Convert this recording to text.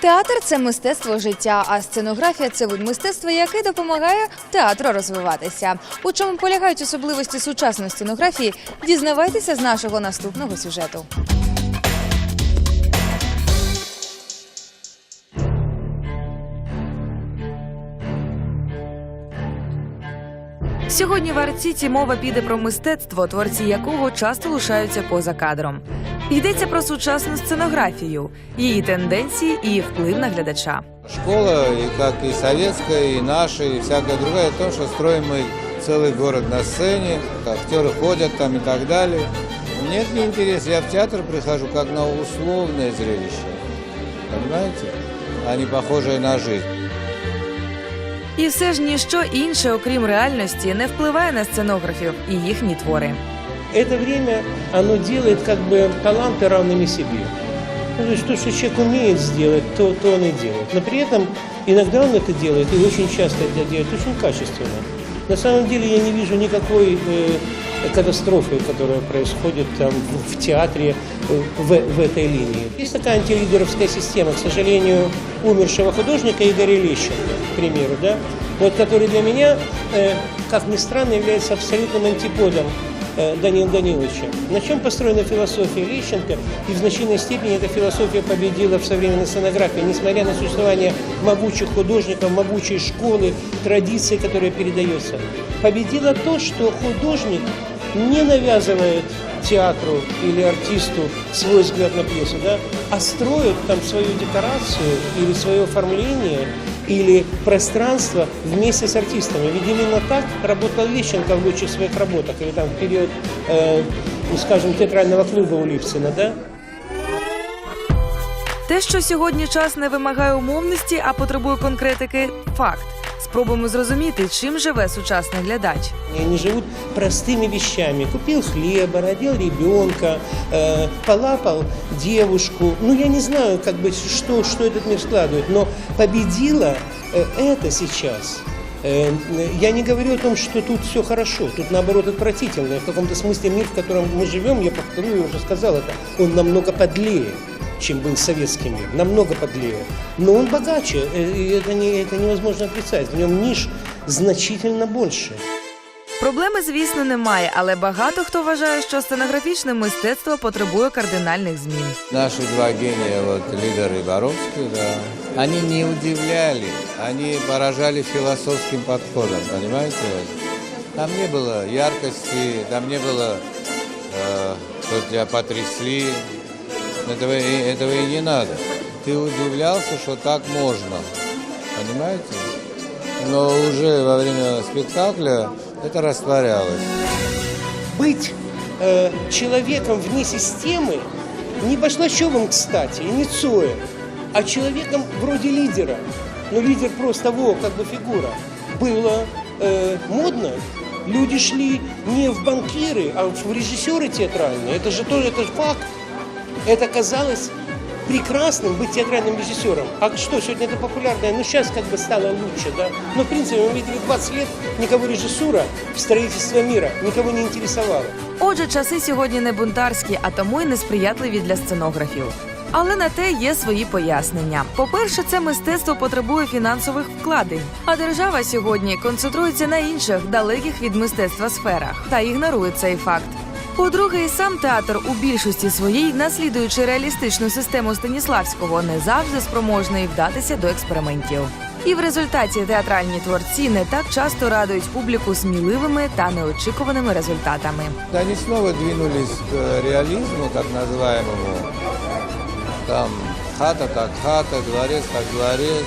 Театр це мистецтво життя, а сценографія це вид мистецтва, який допомагає театру розвиватися. У чому полягають особливості сучасної сценографії, дізнавайтеся з нашого наступного сюжету. Сьогодні в Арт-Сіті мова піде про мистецтво, творці якого часто лишаються поза кадром. Йдеться про сучасну сценографію, її тенденції і вплив на глядача. Школа, и как и советская, и наша, и всякая другая, то, что строим мы целый город на сцене, актеры ходят там и так далее. Нет, не интерес. Я в театр прихожу как на условное зрелище. Понимаете? А не похожее на жизнь. І все ж ніщо інше, окрім реальності, не впливає на сценографів і їхні твори. Это время, оно делает как бы таланты равными себе. Ну, то есть то, что человек умеет сделать, то, то он и делает. Но при этом иногда он это делает, и очень часто это делает очень качественно. На самом деле я не вижу никакой э, катастрофы, которая происходит там в, театре э, в, в этой линии. Есть такая антилидеровская система, к сожалению, умершего художника Игоря Лещенко, к примеру, да, вот который для меня, э, как ни странно, является абсолютным антиподом Данила Даниловича. На чем построена философия Лещенко, и в значительной степени эта философия победила в современной сценографии, несмотря на существование могучих художников, могучей школы, традиции, которая передается. Победило то, что художник не навязывает театру или артисту свой взгляд на пьесу, да, а строит там свою декорацию или свое оформление или пространство вместе с артистами. Ведь именно так работал Лещенко в лучших своих работах, или там в период, э, скажем, театрального клуба у Липсина, да? Те, що сьогодні час не вимагає умовності, а потребує конкретики факт. Спробуємо зрозуміти, чим живе сучасний глядач. И Они живут простыми вещами. Купил хлеба, родил ребенка, э, полапал девушку. Ну, я не знаю, как бы, что, что этот мир складывает, но победило э, это сейчас. Э, Я не говорю о том, что тут все хорошо, тут наоборот отвратительно. В каком-то смысле мир, в котором мы живем, я повторю, я уже сказал это, он намного подлее чем был советский мир, намного подлее. Но он богаче, э, и это, не, это невозможно отрицать. В нем ниш значительно больше. Проблеми, звісно, немає, але багато хто вважає, що сценографічне мистецтво потребує кардинальних змін. Наши два гения, вот лидер и Боровский, да, они не удивляли, они поражали философским подходом, понимаете? Там не было яркости, там не было, э, что тебя потрясли, этого, этого и не надо. Ты удивлялся, что так можно, понимаете? Но уже во время спектакля это растворялось. быть э, человеком вне системы, не Башлачевым, кстати, и не Цоем, а человеком вроде лидера. Ну, лидер просто во, как бы фигура. Было э, модно. Люди шли не в банкиры, а в режиссеры театральные. Это же тоже это же факт. Это казалось прекрасным быть театральным режиссером. А что, сегодня это популярное? Ну, сейчас как бы стало лучше, да? Но, в принципе, мы видели 20 лет, никого режиссура в строительство мира никого не интересовала. Отже, часи сьогодні не бунтарські, а тому й несприятливі для сценографів. Але на те є свої пояснення. По-перше, це мистецтво потребує фінансових вкладень, а держава сьогодні концентрується на інших далеких від мистецтва сферах та ігнорує цей факт. По-друге, і сам театр у більшості своїй, наслідуючи реалістичну систему Станіславського, не завжди спроможний вдатися до експериментів. І в результаті театральні творці не так часто радують публіку сміливими та неочікуваними результатами. Они снова двинулись к реализму, так называемому. Там хата так хата, дворец так дворец.